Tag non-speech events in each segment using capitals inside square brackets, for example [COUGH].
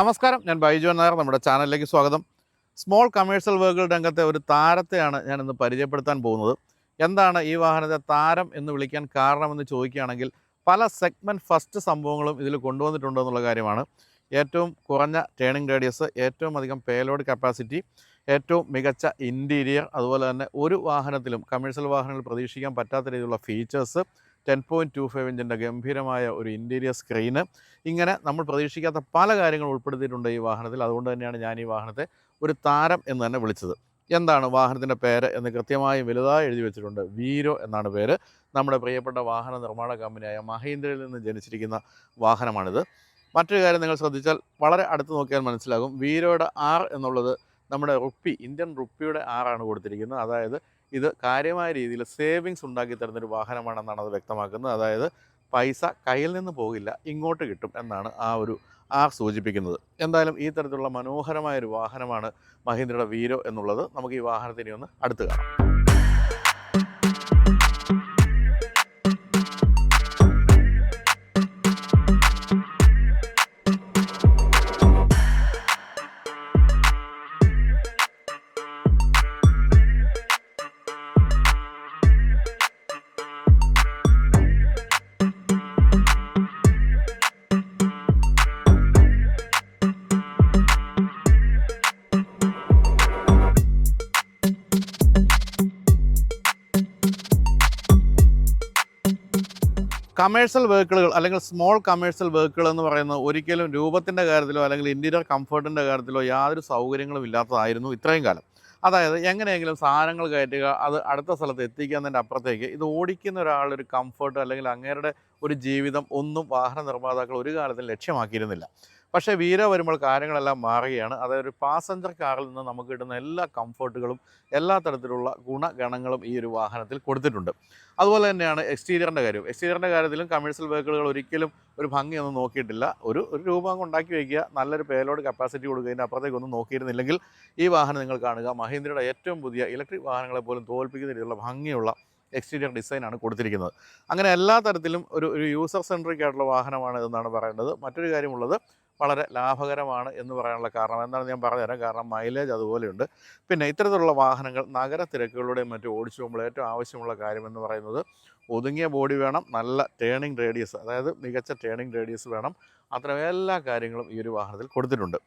നമസ്കാരം. ഞാൻ ബൈജു നായർ നമ്മുടെ ചാനലിലേക്ക് സ്വാഗതം. സ്മോൾ കമേഴ്ഷ്യൽ വെഹിക്കിൾ രംഗത്തെ ഒരു താരത്തെയാണ് ഞാൻ ഇന്ന് പരിചയപ്പെടുത്താൻ പോകുന്നത്. എന്താണ് ഈ വാഹനത്തെ താരം എന്ന് വിളിക്കാൻ കാരണമെന്ന് ചോദിക്കുകയാണെങ്കിൽ പല സെഗ്മെന്റ് ഫസ്റ്റ് സംഭവങ്ങളും ഇതിൽ കൊണ്ടുവന്നിട്ടുണ്ടോ എന്നുള്ള കാര്യമാണ്. ഏറ്റവും കുറഞ്ഞ ടേണിംഗ് റേഡിയസ് ഏറ്റവും അധികം പേലോഡ് കപ്പാസിറ്റി ഏറ്റവും മികച്ച ഇന്റീരിയർ അതുപോലെ തന്നെ ഒരു വാഹനത്തിലും കമേഴ്ഷ്യൽ വാഹനങ്ങൾ പ്രതീക്ഷിക്കാൻ പറ്റാത്ത രീതിയിലുള്ള features ten point two five ഇഞ്ചിന്റെ ഗംഭീരമായ ഒരു ഇന്റീരിയർ സ്ക്രീന് ഇങ്ങനെ നമ്മൾ പ്രതീക്ഷിക്കാത്ത പല കാര്യങ്ങളും ഉൾപ്പെടുത്തിയിട്ടുണ്ട് ഈ വാഹനത്തിൽ. അതുകൊണ്ട് തന്നെയാണ് ഞാൻ ഈ വാഹനത്തെ ഒരു താരം എന്ന് തന്നെ വിളിച്ചത്. എന്താണ് വാഹനത്തിന്റെ പേര് എന്ന് കൃത്യമായി വലുതായി എഴുതി വെച്ചിട്ടുണ്ട്. വീരോ എന്നാണ് പേര്. നമ്മുടെ പ്രിയപ്പെട്ട വാഹന നിർമ്മാണ കമ്പനിയായ മഹീന്ദ്രയിൽ നിന്ന് ജനിച്ചിരിക്കുന്ന വാഹനമാണിത്. മറ്റൊരു കാര്യം നിങ്ങൾ ശ്രദ്ധിച്ചാൽ വളരെ അടുത്ത് നോക്കിയാൽ മനസ്സിലാകും. വീരോയുടെ ആർ എന്നുള്ളത് നമ്മുടെ റുപ്പി ഇന്ത്യൻ റുപ്പിയുടെ ആറാണ് കൊടുത്തിരിക്കുന്നത്. അതായത് ഇത് കാര്യമായ രീതിയിൽ സേവിങ്സ് ഉണ്ടാക്കി തരുന്നൊരു വാഹനമാണെന്നാണ് അത് വ്യക്തമാക്കുന്നത്. അതായത് പൈസ കയ്യിൽ നിന്ന് പോകില്ല ഇങ്ങോട്ട് കിട്ടും എന്നാണ് ആ ഒരു ആ സൂചിപ്പിക്കുന്നത്. എന്തായാലും ഈ തരത്തിലുള്ള മനോഹരമായ ഒരു വാഹനമാണ് മഹീന്ദ്രയുടെ വീരോ എന്നുള്ളത്. നമുക്ക് ഈ വാഹനത്തിനെ ഒന്ന് അടുത്ത് കാണാം. കമേഴ്ഷ്യൽ വെഹിക്കിളുകൾ അല്ലെങ്കിൽ സ്മോൾ കമേഴ്ഷ്യൽ വെഹിക്കിൾ എന്ന് പറയുന്നത് ഒരിക്കലും രൂപത്തിന്റെ കാര്യത്തിലോ അല്ലെങ്കിൽ ഇന്റീരിയർ കംഫർട്ടിന്റെ കാര്യത്തിലോ യാതൊരു സൗകര്യങ്ങളും ഇല്ലാത്തതായിരുന്നു ഇത്രയും കാലം. അതായത് എങ്ങനെയെങ്കിലും സാധനങ്ങൾ കയറ്റുക അത് അടുത്ത സ്ഥലത്ത് എത്തിക്കുന്നതിന്റെ അപ്പുറത്തേക്ക് ഇത് ഓടിക്കുന്ന ഒരാളുടെ ഒരു കംഫർട്ട് അല്ലെങ്കിൽ അങ്ങേരുടെ ഒരു ജീവിതം ഒന്നും വാഹന നിർമ്മാതാക്കൾ ഒരു കാലത്തും ലക്ഷ്യമാക്കിയിരുന്നില്ല. പക്ഷേ വീര വരുമ്പോൾ കാര്യങ്ങളെല്ലാം മാറുകയാണ്. അതായത് ഒരു പാസഞ്ചർ കാറിൽ നിന്ന് നമുക്ക് കിട്ടുന്ന എല്ലാ കംഫർട്ടുകളും എല്ലാ തരത്തിലുള്ള ഗുണഗണങ്ങളും ഈ ഒരു വാഹനത്തിൽ കൊടുത്തിട്ടുണ്ട്. അതുപോലെ തന്നെയാണ് എക്സ്റ്റീരിയറിന്റെ കാര്യം എക്സ്റ്റീരിയറിന്റെ കാര്യത്തിലും കമേഴ്സ്യൽ വെഹിക്കിളുകൾ ഒരിക്കലും ഒരു ഭംഗിയൊന്നും നോക്കിയിട്ടില്ല. ഒരു ഒരു രൂപ ഉണ്ടാക്കി വയ്ക്കുക നല്ലൊരു പേലോഡ് കപ്പാസിറ്റി കൊടുക്കുക അപ്പുറത്തേക്കൊന്നും നോക്കിയിരുന്നില്ലെങ്കിൽ ഈ വാഹനം നിങ്ങൾ കാണുക. മഹീന്ദ്രയുടെ ഏറ്റവും പുതിയ ഇലക്ട്രിക് വാഹനങ്ങളെ പോലും തോൽപ്പിക്കുന്ന രീതിയിലുള്ള ഭംഗിയുള്ള എക്സ്റ്റീരിയർ ഡിസൈനാണ് കൊടുത്തിരിക്കുന്നത്. അങ്ങനെ എല്ലാ തരത്തിലും ഒരു ഒരു യൂസർ സെൻട്രിക് ആയിട്ടുള്ള വാഹനമാണ് എന്നാണ് പറയേണ്ടത്. മറ്റൊരു കാര്യമുള്ളത് വളരെ ലാഭകരമാണ് എന്ന് പറയാനുള്ള കാരണം എന്താണെന്ന് ഞാൻ പറഞ്ഞുതരാം കാരണം മൈലേജ് അതുപോലെയുണ്ട്. പിന്നെ ഇത്തരത്തിലുള്ള വാഹനങ്ങൾ നഗര തിരക്കുകളുടെയും മറ്റും ഓടിച്ചു പോകുമ്പോൾ ഏറ്റവും ആവശ്യമുള്ള കാര്യം എന്ന് പറയുന്നത് ഒതുങ്ങിയ ബോഡി വേണം നല്ല ടേണിംഗ് റേഡിയസ് അതായത് മികച്ച ടേണിംഗ് റേഡിയസ് വേണം. അത്തരം എല്ലാ കാര്യങ്ങളും ഈ ഒരു വാഹനത്തിൽ കൊടുത്തിട്ടുണ്ട്.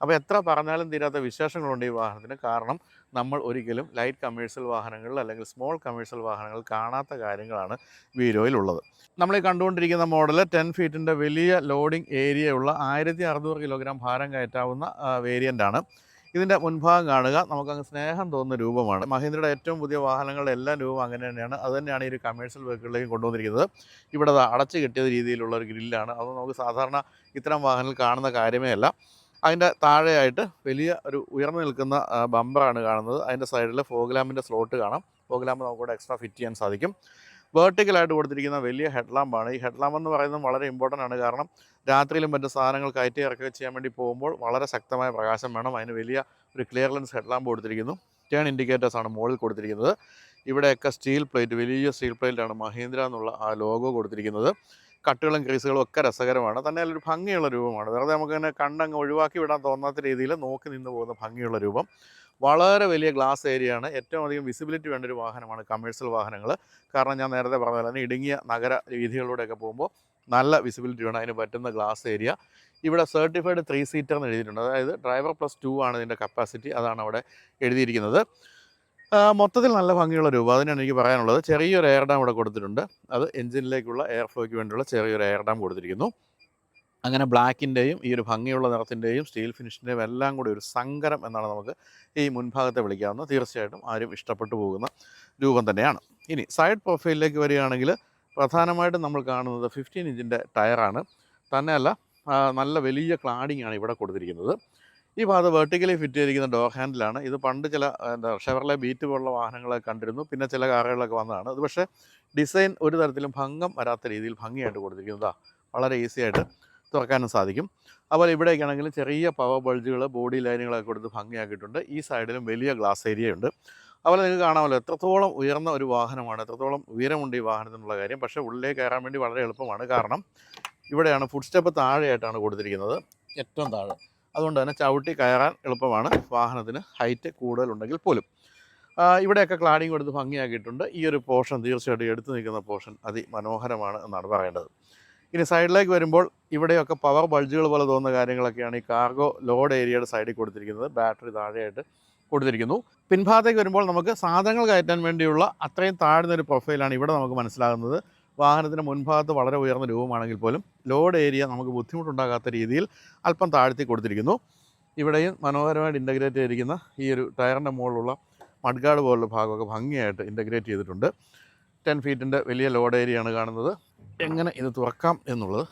അപ്പോൾ എത്ര പറഞ്ഞാലും തീരാത്ത വിശേഷങ്ങളുണ്ട് ഈ വാഹനത്തിന്. കാരണം നമ്മൾ ഒരിക്കലും ലൈറ്റ് കമേഴ്ഷ്യൽ വാഹനങ്ങളിൽ അല്ലെങ്കിൽ സ്മോൾ കമേഴ്ഷ്യൽ വാഹനങ്ങൾ കാണാത്ത കാര്യങ്ങളാണ് വീരോയിലുള്ളത് നമ്മൾ ഈ കണ്ടുകൊണ്ടിരിക്കുന്ന മോഡൽ ടെൻ ഫീറ്റിന്റെ വലിയ ലോഡിംഗ് ഏരിയ ഉള്ള ആയിരത്തി അറുന്നൂറ് കിലോഗ്രാം ഭാരം കയറ്റാവുന്ന വേരിയന്റ് ആണ്. ഇതിന്റെ മുൻഭാഗം കാണുക. നമുക്കങ്ങ് സ്നേഹം തോന്നുന്ന രൂപമാണ്. മഹീന്ദ്രയുടെ ഏറ്റവും പുതിയ വാഹനങ്ങളുടെ എല്ലാ രൂപം അങ്ങനെ തന്നെയാണ്. അത് തന്നെയാണ് ഈ ഒരു കമേഴ്ഷ്യൽ വെഹിക്കിളിലേക്ക് കൊണ്ടുവന്നിരിക്കുന്നത്. ഇവിടെ അടച്ചു കെട്ടിയ രീതിയിലുള്ള ഒരു ഗ്രില്ലാണ് അത് നമുക്ക് സാധാരണ ഇത്തരം വാഹനങ്ങൾ കാണുന്ന കാര്യമേ അല്ല. അതിന്റെ താഴെയായിട്ട് വലിയ ഒരു ഉയർന്നു നിൽക്കുന്ന ബമ്പറാണ് കാണുന്നത്. അതിന്റെ സൈഡിൽ ഫോഗ്ലാമ്പിന്റെ സ്ലോട്ട് കാണാം. ഫോഗ്ലാമ്പ് നമുക്ക് നമുക്കിവിടെ എക്സ്ട്രാ ഫിറ്റ് ചെയ്യാൻ സാധിക്കും. വേർട്ടിക്കലായിട്ട് കൊടുത്തിരിക്കുന്ന വലിയ ഹെഡ് ലാമ്പാണ് ഈ ഹെഡ് ലാമ്പ് എന്ന് പറയുന്നത് വളരെ ഇമ്പോർട്ടന്റ് ആണ്. കാരണം രാത്രിയിലും മറ്റ് സാധനങ്ങൾ കയറ്റി ഇറക്കുക ചെയ്യാൻ വേണ്ടി പോകുമ്പോൾ വളരെ ശക്തമായ പ്രകാശം വേണം. അതിന് വലിയ ഒരു ക്ലിയർ ലെൻസ് ഹെഡ് ലാമ്പ് കൊടുത്തിരിക്കുന്നു. ടേൺ ഇൻഡിക്കേറ്റേഴ്സ് ആണ് മുകളിൽ കൊടുത്തിരിക്കുന്നത്. ഇവിടെയൊക്കെ സ്റ്റീൽ പ്ലേറ്റ് വലിയ സ്റ്റീൽ പ്ലേറ്റാണ് മഹീന്ദ്ര എന്നുള്ള ആ ലോഗോ കൊടുത്തിരിക്കുന്നത്. കട്ടുകളും ക്രീസുകളും ഒക്കെ രസകരമാണ്. തന്നെ ഒരു ഭംഗിയുള്ള രൂപമാണ്. വെറുതെ നമുക്ക് തന്നെ കണ്ടങ്ങ് ഒഴിവാക്കി വിടാൻ തോന്നാത്ത രീതിയിൽ നോക്കി നിന്ന് പോകുന്ന ഭംഗിയുള്ള രൂപം. വളരെ വലിയ ഗ്ലാസ് ഏരിയ ആണ് ഏറ്റവും അധികം വിസിബിലിറ്റി വേണ്ട ഒരു വാഹനമാണ് കമേഴ്സ്യൽ വാഹനങ്ങൾ. കാരണം ഞാൻ നേരത്തെ പറഞ്ഞ പോലെ ഇടുങ്ങിയ നഗര വീഥികളിലൂടെയൊക്കെ പോകുമ്പോൾ നല്ല വിസിബിലിറ്റി വേണം. അതിന് പറ്റുന്ന ഗ്ലാസ് ഏരിയ. ഇവിടെ സർട്ടിഫൈഡ് ത്രീ സീറ്റർ എന്ന് എഴുതിയിട്ടുണ്ട്. അതായത് ഡ്രൈവർ പ്ലസ് ടു ആണ് ഇതിന്റെ കപ്പാസിറ്റി അതാണ് അവിടെ എഴുതിയിരിക്കുന്നത്. മൊത്തത്തിൽ നല്ല ഭംഗിയുള്ള രൂപം. അതിനാണ് എനിക്ക് പറയാനുള്ളത്. ചെറിയൊരു എയർ ഡാം ഇവിടെ കൊടുത്തിട്ടുണ്ട്. അത് എഞ്ചിനിലേക്കുള്ള എയർ ഫ്ലോയ്ക്ക് വേണ്ടിയുള്ള ചെറിയൊരു എയർ ഡാം കൊടുത്തിരിക്കുന്നു. അങ്ങനെ ബ്ലാക്കിന്റെയും ഈ ഒരു ഭംഗിയുള്ള നിറത്തിന്റെയും സ്റ്റീൽ ഫിനിഷിന്റെയും എല്ലാം കൂടി ഒരു സങ്കരം എന്നാണ് നമുക്ക് ഈ മുൻഭാഗത്തെ വിളിക്കാവുന്ന തീർച്ചയായിട്ടും ആരും ഇഷ്ടപ്പെട്ടു പോകുന്ന രൂപം തന്നെയാണ്. ഇനി സൈഡ് പ്രൊഫൈലിലേക്ക് വരികയാണെങ്കിൽ പ്രധാനമായിട്ടും നമ്മൾ കാണുന്നത് ഫിഫ്റ്റീൻ ഇഞ്ചിന്റെ ടയറാണ്. തന്നെയല്ല നല്ല വലിയ ക്ലാഡിംഗ് ആണ് ഇവിടെ കൊടുത്തിരിക്കുന്നത്. ഈ ഭാഗത്ത് വെർട്ടിക്കലി ഫിറ്റ് ചെയ്തിരിക്കുന്ന ഡോർ ഹാൻഡിലാണ് ഇത് പണ്ട് ചില എന്താ ഷെവർലെ ബീറ്റ് പോലുള്ള വാഹനങ്ങളൊക്കെ കണ്ടിരുന്നു. പിന്നെ ചില കാറുകളിലൊക്കെ വന്നതാണ്. ഇത് പക്ഷേ ഡിസൈൻ ഒരു തരത്തിലും ഭംഗം വരാത്ത രീതിയിൽ ഭംഗിയായിട്ട് കൊടുത്തിരിക്കുന്നതാണ് വളരെ ഈസി ആയിട്ട് തുറക്കാനും സാധിക്കും. അതുപോലെ ഇവിടേക്കാണെങ്കിൽ ചെറിയ പവർ ബൾജുകൾ ബോഡി ലൈനുകളൊക്കെ കൊടുത്ത് ഭംഗിയാക്കിയിട്ടുണ്ട്. ഈ സൈഡിലും വലിയ ഗ്ലാസ് ഏരിയ ഉണ്ട്. അതുപോലെ നിങ്ങൾക്ക് കാണാമല്ലോ എത്രത്തോളം ഉയർന്ന ഒരു വാഹനമാണ് എത്രത്തോളം ഉയരമുണ്ട് ഈ വാഹനത്തിനുള്ള കാര്യം. പക്ഷേ ഉള്ളിലേക്ക് കയറാൻ വേണ്ടി വളരെ എളുപ്പമാണ്. കാരണം ഇവിടെയാണ് ഫുഡ് സ്റ്റെപ്പ് താഴെയായിട്ടാണ് കൊടുത്തിരിക്കുന്നത് ഏറ്റവും താഴെ. അതുകൊണ്ട് തന്നെ ചവിട്ടി കയറാൻ എളുപ്പമാണ്. വാഹനത്തിന് ഹൈറ്റ് കൂടുതലുണ്ടെങ്കിൽ പോലും. ഇവിടെയൊക്കെ ക്ലാഡിങ് കൊടുത്ത് ഭംഗിയാക്കിയിട്ടുണ്ട്. ഈ ഒരു പോർഷൻ തീർച്ചയായിട്ടും എടുത്തു നിൽക്കുന്ന പോർഷൻ അതിമനോഹരമാണ് എന്നാണ് പറയേണ്ടത്. ഇനി സൈഡിലേക്ക് വരുമ്പോൾ ഇവിടെയൊക്കെ പവർ ബൾജുകൾ പോലെ തോന്നുന്ന കാര്യങ്ങളൊക്കെയാണ് ഈ കാർഗോ ലോഡ് ഏരിയയുടെ സൈഡിൽ കൊടുത്തിരിക്കുന്നത്. ബാറ്ററി താഴെയായിട്ട് കൊടുത്തിരിക്കുന്നു. പിൻഭാഗത്തേക്ക് വരുമ്പോൾ നമുക്ക് സാധനങ്ങൾ കയറ്റാൻ വേണ്ടിയുള്ള അത്രയും താഴ്ന്ന ഒരു പ്രൊഫൈലാണ് ഇവിടെ നമുക്ക് മനസ്സിലാകുന്നത്. വാഹനത്തിന്റെ മുൻഭാഗത്ത് വളരെ ഉയർന്ന രൂപമാണെങ്കിൽ പോലും ലോഡ് ഏരിയ നമുക്ക് ബുദ്ധിമുട്ടുണ്ടാകാത്ത രീതിയിൽ അല്പം താഴ്ത്തി കൊടുത്തിരിക്കുന്നു. ഇവിടെയും മനോഹരമായിട്ട് ഇന്റഗ്രേറ്റ് ചെയ്തിരിക്കുന്ന ഈ ഒരു ടയറിന്റെ മുകളിലുള്ള മഡ്ഗാർഡ് പോലുള്ള ഭാഗമൊക്കെ ഭംഗിയായിട്ട് ഇന്റഗ്രേറ്റ് ചെയ്തിട്ടുണ്ട്. ടെൻ ഫീറ്റിന്റെ വലിയ ലോഡ് ഏരിയയാണ് കാണുന്നത്. എങ്ങനെ ഇത് തുറക്കാം എന്നുള്ളത്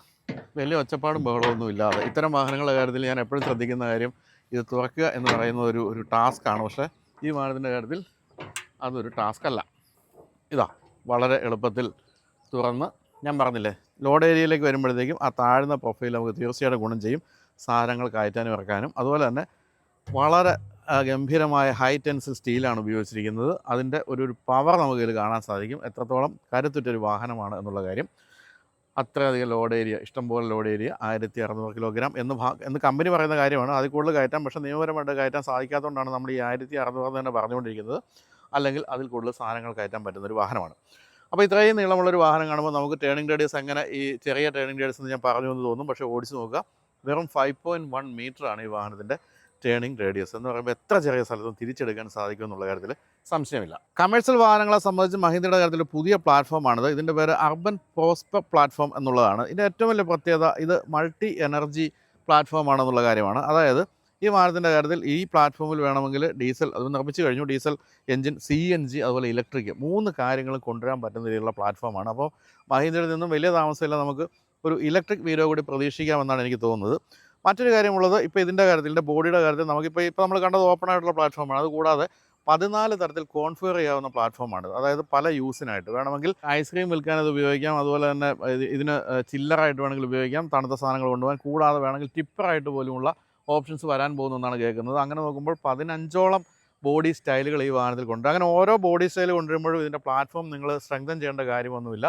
വലിയ ഒച്ചപ്പാടും ബഹളമൊന്നും ഇല്ലാതെ. ഇത്തരം വാഹനങ്ങളുടെ കാര്യത്തിൽ ഞാൻ എപ്പോഴും ശ്രദ്ധിക്കുന്ന കാര്യം ഇത് തുറക്കുക എന്ന് പറയുന്ന ഒരു ഒരു ടാസ്ക്കാണ് പക്ഷേ ഈ വാഹനത്തിന്റെ കാര്യത്തിൽ അതൊരു ടാസ്ക് അല്ല. ഇതാ വളരെ എളുപ്പത്തിൽ തുറന്ന് ഞാൻ പറഞ്ഞില്ലേ ലോഡ് ഏരിയയിലേക്ക് വരുമ്പോഴത്തേക്കും ആ താഴ്ന്ന പ്രൊഫൈൽ നമുക്ക് തീർച്ചയായിട്ടും ഗുണം ചെയ്യും. സാധനങ്ങൾ കയറ്റാനും ഇറക്കാനും. അതുപോലെ തന്നെ വളരെ ഗംഭീരമായ ഹൈ ടെൻസിൽ സ്റ്റീലാണ് ഉപയോഗിച്ചിരിക്കുന്നത്. അതിന്റെ ഒരു ഒരു പവർ നമുക്ക് ഇതിൽ കാണാൻ സാധിക്കും. എത്രത്തോളം കരുത്തുറ്റൊരു വാഹനമാണ് എന്നുള്ള കാര്യം. അത്രയധികം ലോഡ് ഏരിയ ഇഷ്ടംപോലെ ലോഡ് ഏരിയ ആയിരത്തി അറുന്നൂറ് കിലോഗ്രാം എന്ന് ഭാ എന്ന് കമ്പനി പറയുന്ന കാര്യമാണ്. അതിൽ കൂടുതൽ കയറ്റാം. പക്ഷേ നിയമപരമായിട്ട് കയറ്റാൻ സാധിക്കാത്തതുകൊണ്ടാണ് നമ്മൾ ഈ ആയിരത്തി അറുന്നൂറ് തന്നെ പറഞ്ഞുകൊണ്ടിരിക്കുന്നത്. അല്ലെങ്കിൽ അതിൽ കൂടുതൽ സാധനങ്ങൾ കയറ്റാൻ പറ്റുന്ന ഒരു വാഹനമാണ്. അപ്പോൾ ഇത്രയും നീളമുള്ളൊരു വാഹനം കാണുമ്പോൾ നമുക്ക് ടേണിംഗ് റേഡിയസ് അങ്ങനെ ഈ ചെറിയ ടേണിംഗ് റേഡിയസ് എന്ന് ഞാൻ പറഞ്ഞു എന്ന് തോന്നും. പക്ഷേ ഓടിച്ച് നോക്കുക. വെറും ഫൈവ് പോയിന്റ് വൺ മീറ്ററാണ് ഈ വാഹനത്തിന്റെ ടേണിംഗ് റേഡിയസ് എന്ന് പറയുമ്പോൾ എത്ര ചെറിയ സ്ഥലത്തും തിരിച്ചെടുക്കാൻ സാധിക്കും എന്നുള്ള കാര്യത്തിൽ സംശയമില്ല. കമേഴ്ഷ്യൽ വാഹനങ്ങളെ സംബന്ധിച്ച് മഹീന്ദ്രയുടെ കാര്യത്തിൽ പുതിയ പ്ലാറ്റ്ഫോമാണിത് ഇതിന്റെ പേര് അർബൻ പോസ്പ പ്ലാറ്റ്ഫോം എന്നുള്ളതാണ്. ഇതിന്റെ ഏറ്റവും വലിയ പ്രത്യേകത ഇത് മൾട്ടി എനർജി പ്ലാറ്റ്ഫോം ആണെന്നുള്ള കാര്യമാണ്. അതായത് ഈ വാഹനത്തിന്റെ കാര്യത്തിൽ ഈ പ്ലാറ്റ്ഫോമിൽ വേണമെങ്കിൽ ഡീസൽ അത് നിർമ്മിച്ചു കഴിഞ്ഞു. Diesel engine C N G അതുപോലെ ഇലക്ട്രിക് മൂന്ന് കാര്യങ്ങളും കൊണ്ടുവരാൻ പറ്റുന്ന രീതിയിലുള്ള പ്ലാറ്റ്ഫോമാണ് അപ്പോൾ മഹീന്ദ്രയിൽ നിന്നും വലിയ താമസമില്ല. നമുക്ക് ഒരു ഇലക്ട്രിക് വീരോ കൂടി പ്രതീക്ഷിക്കാമെന്നാണ് എനിക്ക് തോന്നുന്നത്. മറ്റൊരു കാര്യമുള്ളത് ഇപ്പോൾ ഇതിന്റെ കാര്യത്തിൽ ഇതിന്റെ ബോഡിയുടെ കാര്യത്തിൽ നമുക്കിപ്പോൾ ഇപ്പോൾ നമ്മൾ കണ്ടത് ഓപ്പൺ ആയിട്ടുള്ള പ്ലാറ്റ്ഫോമാണ് അതുകൂടാതെ പതിനാല് തരത്തിൽ കോൺഫിഗർ ചെയ്യാവുന്ന പ്ലാറ്റ്ഫോമാണ് അതായത് പല യൂസിനായിട്ട് വേണമെങ്കിൽ ഐസ്ക്രീം വിൽക്കാൻ അത് ഉപയോഗിക്കാം. അതുപോലെ തന്നെ ഇത് ഇതിന് ചില്ലറായിട്ട് വേണമെങ്കിൽ ഉപയോഗിക്കാം. തണുത്ത സാധനങ്ങൾ കൊണ്ടുപോകാൻ. കൂടാതെ വേണമെങ്കിൽ ടിപ്പറായിട്ട് പോലുമുള്ള ഓപ്ഷൻസ് വരാൻ പോകുന്നെന്നാണ് കേൾക്കുന്നത്. അങ്ങനെ നോക്കുമ്പോൾ പതിനഞ്ചോളം ബോഡി സ്റ്റൈലുകൾ ഈ വാഹനത്തിൽ കൊണ്ടുവരും അങ്ങനെ ഓരോ ബോഡി സ്റ്റൈൽ കൊണ്ടുവരുമ്പോഴും ഇതിന്റെ പ്ലാറ്റ്ഫോം നിങ്ങൾ സ്ട്രെങ്തൻ ചെയ്യേണ്ട കാര്യമൊന്നുമില്ല.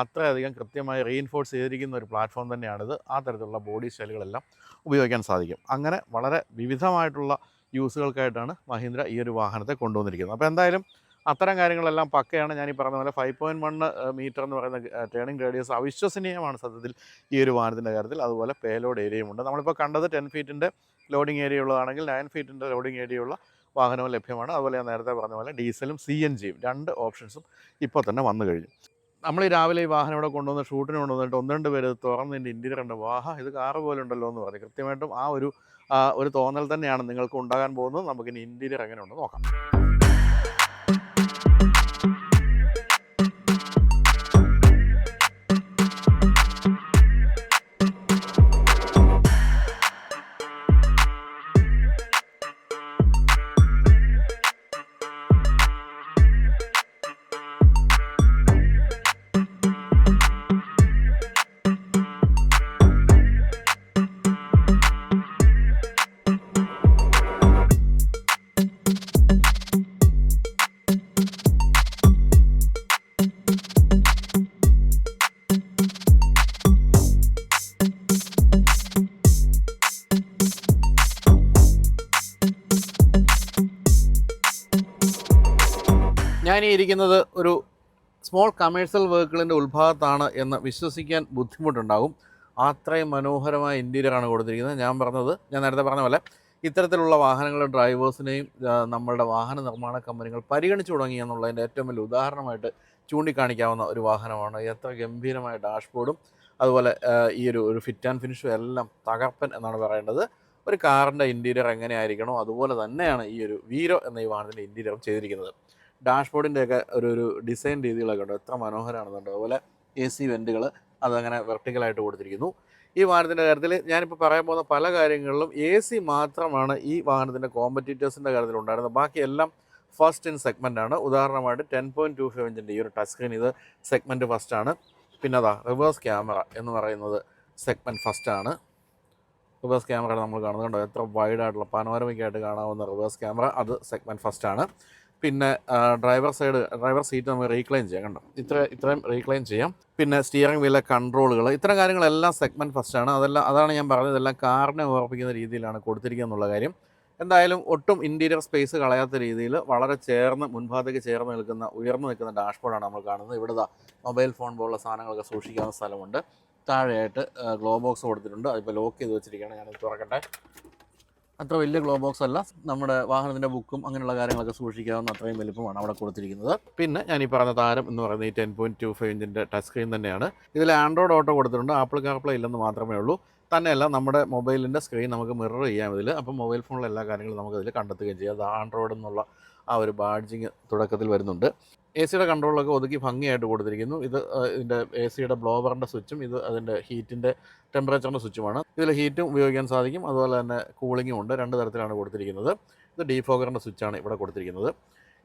അത്രയധികം കൃത്യമായി റീഇൻഫോഴ്സ് ചെയ്തിരിക്കുന്ന ഒരു പ്ലാറ്റ്ഫോം തന്നെയാണിത്. ആ തരത്തിലുള്ള ബോഡി സ്റ്റൈലുകളെല്ലാം ഉപയോഗിക്കാൻ സാധിക്കും. അങ്ങനെ വളരെ വിവിധമായിട്ടുള്ള യൂസുകൾക്കായിട്ടാണ് മഹീന്ദ്ര ഈ ഒരു വാഹനത്തെ കൊണ്ടുവന്നിരിക്കുന്നത്. അപ്പോൾ എന്തായാലും അത്തരം കാര്യങ്ങളെല്ലാം പക്കയാണ്. ഞാൻ ഈ പറഞ്ഞ പോലെ ഫൈവ് പോയിന്റ് വൺ മീറ്റർ എന്ന് പറയുന്ന ടേണിംഗ് റേഡിയസ് അവിശ്വസനീയമാണ് സത്യത്തിൽ ഈ ഒരു വാഹനത്തിന്റെ കാര്യത്തിൽ. അതുപോലെ പേലോഡ് ഏരിയയും ഉണ്ട്. നമ്മളിപ്പോൾ കണ്ടത് ടെൻ ഫീറ്റിന്റെ ലോഡിംഗ് ഏരിയ ഉള്ളതാണെങ്കിൽ നയൻ ഫീറ്റിന്റെ ലോഡിംഗ് ഏരിയ ഉള്ള വാഹനവും ലഭ്യമാണ്. അതുപോലെ ഞാൻ നേരത്തെ പറഞ്ഞ പോലെ ഡീസലും സി എൻ ജിയും രണ്ട് ഓപ്ഷൻസും ഇപ്പോൾ തന്നെ വന്നു കഴിഞ്ഞു. നമ്മൾ ഈ രാവിലെ ഈ വാഹനം ഇവിടെ കൊണ്ടുവന്ന് ഷൂട്ടിന് കൊണ്ടുവന്നിട്ട് ഒന്ന് രണ്ട് പേര് തുറന്ന് ഇതിന്റെ ഇന്റീരിയർ ഉണ്ട് വാഹ ഇത് കാറ് പോലെ ഉണ്ടല്ലോ എന്ന് പറഞ്ഞു. കൃത്യമായിട്ടും ആ ഒരു ഒരു തോന്നൽ തന്നെയാണ് നിങ്ങൾക്ക് ഉണ്ടാകാൻ പോകുന്നത്. നമുക്കിനി ഇന്റീരിയർ എങ്ങനെയുണ്ടെന്ന് നോക്കാം. ഇരിക്കുന്നത് ഒരു സ്മോൾ കമേഴ്സ്യൽ വെഹിക്കിളിന്റെ ഉത്ഭാഗത്താണ് എന്ന് വിശ്വസിക്കാൻ ബുദ്ധിമുട്ടുണ്ടാകും. അത്രയും മനോഹരമായ ഇന്റീരിയറാണ് കൊടുത്തിരിക്കുന്നത്. ഞാൻ പറഞ്ഞത് ഞാൻ നേരത്തെ പറഞ്ഞ പോലെ ഇത്തരത്തിലുള്ള വാഹനങ്ങളുടെ ഡ്രൈവേഴ്സിനെയും നമ്മളുടെ വാഹന നിർമ്മാണ കമ്പനികൾ പരിഗണിച്ചു തുടങ്ങി എന്നുള്ളതിന്റെ ഏറ്റവും വലിയ ഉദാഹരണമായിട്ട് ചൂണ്ടിക്കാണിക്കാവുന്ന ഒരു വാഹനമാണ്. എത്ര ഗംഭീരമായ ഡാഷ്ബോർഡും അതുപോലെ ഈ ഒരു ഒരു ഫിറ്റ് ആൻഡ് ഫിനിഷും എല്ലാം തകർപ്പൻ എന്നാണ് പറയേണ്ടത്. ഒരു കാറിന്റെ ഇന്റീരിയർ എങ്ങനെയായിരിക്കണോ അതുപോലെ തന്നെയാണ് ഈ ഒരു വീരോ എന്ന ഈ വാഹനത്തിന്റെ ഇന്റീരിയർ ചെയ്തിരിക്കുന്നത്. ഡാഷ്ബോർഡിന്റെയൊക്കെ ഒരു ഒരു ഡിസൈൻ രീതികളൊക്കെ ഉണ്ട്. എത്ര മനോഹരമാണെന്നുണ്ട് അതുപോലെ എ സി വെന്റുകൾ അതങ്ങനെ വെർട്ടിക്കലായിട്ട് കൊടുത്തിരിക്കുന്നു. ഈ വാഹനത്തിന്റെ കാര്യത്തിൽ ഞാനിപ്പോൾ പറയാൻ പോകുന്ന പല കാര്യങ്ങളിലും എ സി മാത്രമാണ് ഈ വാഹനത്തിന്റെ കോമ്പറ്റീറ്റേഴ്സിന്റെ കാര്യത്തിൽ ഉണ്ടായിരുന്നത്. ബാക്കിയെല്ലാം ഫസ്റ്റ് ഇൻ സെഗ്മെന്റ് ആണ്. ഉദാഹരണമായിട്ട് ടെൻ പോയിന്റ് ടു ഫൈവ് ഇഞ്ചിന്റെ ഈ ഒരു ടച്ച് സ്ക്രീൻ ഇത് സെഗ്മെന്റ് ഫസ്റ്റ് ആണ്. പിന്നെ അതാ റിവേഴ്സ് ക്യാമറ എന്ന് പറയുന്നത് സെഗ്മെന്റ് ആണ്. റിവേഴ്സ് ക്യാമറ നമ്മൾ കാണുന്നുണ്ടോ. എത്ര വൈഡായിട്ടുള്ള പനോരമിക്കായിട്ട് കാണാവുന്ന റിവേഴ്സ് ക്യാമറ അത് സെഗ്മെന്റ് ഫസ്റ്റ് ആണ്. പിന്നെ ഡ്രൈവർ സൈഡ് ഡ്രൈവർ സീറ്റ് നമുക്ക് റീക്ലെയിം ചെയ്യാം കണ്ടോ? ഇത്ര ഇത്രയും റീക്ലെയിം ചെയ്യാം. പിന്നെ സ്റ്റിയറിംഗ് വീലിലെ കൺട്രോളുകൾ ഇത്തരം കാര്യങ്ങളെല്ലാം സെഗ്മെന്റ് ആണ്. അതെല്ലാം അതാണ് ഞാൻ പറഞ്ഞത്. ഇതെല്ലാം കാറിനെ ഓർപ്പിക്കുന്ന രീതിയിലാണ് കൊടുത്തിരിക്കുക എന്നുള്ള കാര്യം. എന്തായാലും ഒട്ടും ഇന്റീരിയർ സ്പേസ് കളയാത്ത രീതിയിൽ വളരെ ചേർന്ന് മുൻഭാഗത്തേക്ക് ചേർന്ന് നിൽക്കുന്ന ഉയർന്നു നിൽക്കുന്ന ഡാഷ്ബോർഡാണ് നമ്മൾ കാണുന്നത്. ഇവിടെ മൊബൈൽ ഫോൺ പോലുള്ള സാധനങ്ങളൊക്കെ സൂക്ഷിക്കാവുന്ന സ്ഥലമുണ്ട്. താഴെയായിട്ട് ഗ്ലോ ബോക്സ് കൊടുത്തിട്ടുണ്ട്. അതിപ്പോൾ ലോക്ക് ചെയ്ത് വെച്ചിരിക്കുകയാണ്. ഞാനത് തുറക്കട്ടെ. അത്ര വലിയ ഗ്ലോ ബോക്സ് അല്ല. നമ്മുടെ വാഹനത്തിന്റെ ബുക്കും അങ്ങനെയുള്ള കാര്യങ്ങളൊക്കെ സൂക്ഷിക്കാവുന്ന അത്രയും വലുപ്പമാണ് അവിടെ കൊടുത്തിരിക്കുന്നത്. പിന്നെ ഞാൻ ഈ പറഞ്ഞ താരം എന്ന് പറയുന്നത് ഈ ടെൻ പോയിന്റ് ടു ഫൈവ് ഇഞ്ചിന്റെ ടച്ച് സ്ക്രീൻ തന്നെയാണ്. ഇതിൽ ആൻഡ്രോയിഡ് ഓട്ടോ കൊടുത്തിട്ടുണ്ട്. ആപ്പിൾ കാർപ്ലേ ഇല്ലെന്ന് മാത്രമേ ഉള്ളൂ. തന്നെയല്ല നമ്മുടെ മൊബൈലിന്റെ സ്ക്രീൻ നമുക്ക് മിറർ ചെയ്യാം ഇതിൽ അപ്പം മൊബൈൽ ഫോണിലെ എല്ലാ കാര്യങ്ങളും നമുക്ക് ഇതിൽ കണ്ടെത്തുകയും ചെയ്യാം. അത് ആൻഡ്രോയിഡ് എന്നുള്ള ആ ഒരു ബാഡ്ജിങ് തുടക്കത്തിൽ വരുന്നുണ്ട്. എ സിയുടെ കൺട്രോളൊക്കെ ഒതുക്കി ഭംഗിയായിട്ട് കൊടുത്തിരിക്കുന്നു. ഇത് ഇതിന്റെ എ സിയുടെ ബ്ലോവറിന്റെ സ്വിച്ചും ഇത് അതിന്റെ ഹീറ്റിന്റെ ടെമ്പറേച്ചറിന്റെ സ്വിച്ചുമാണ് ഇതിൽ ഹീറ്റും ഉപയോഗിക്കാൻ സാധിക്കും. അതുപോലെ തന്നെ കൂളിങ്ങും ഉണ്ട്. രണ്ട് തരത്തിലാണ് കൊടുത്തിരിക്കുന്നത്. ഇത് ഡീഫോഗറിന്റെ സ്വിച്ചാണ് ഇവിടെ കൊടുത്തിരിക്കുന്നത്.